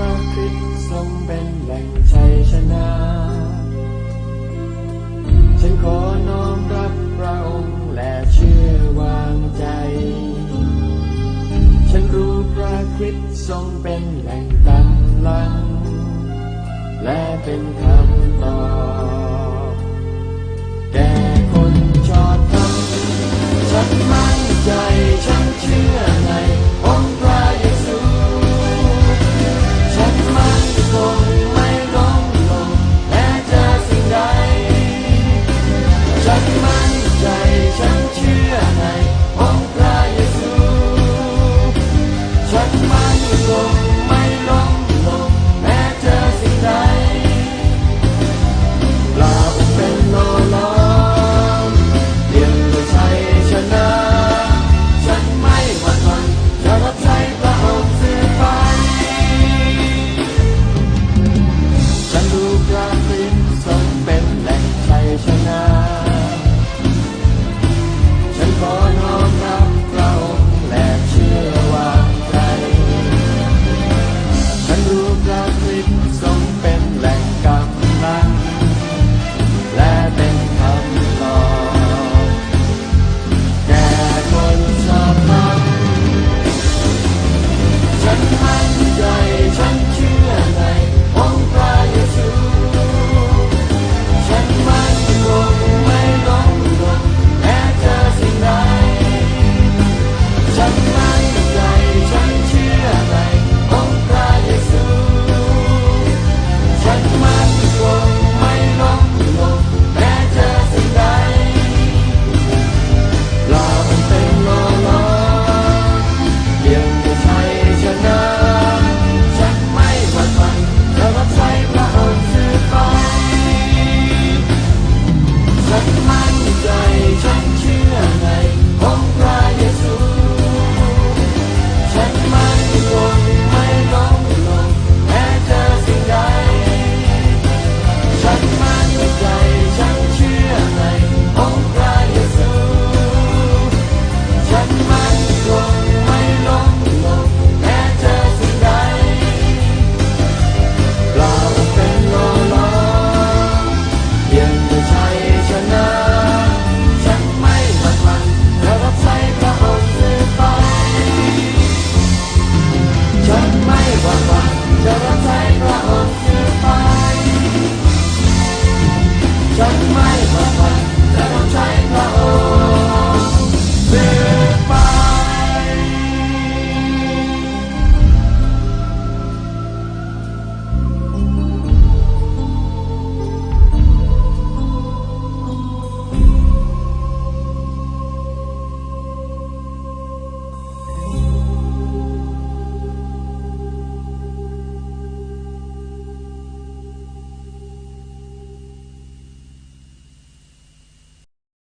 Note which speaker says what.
Speaker 1: ระคริสต์ทรงเป็นแหล่งชัยชนะ ฉันขอน้อมรับพระองค์และเชื่อวางใจ ฉันรู้พระคริสต์ทรงเป็นแหล่งกำลัง และเป็นคำตอบ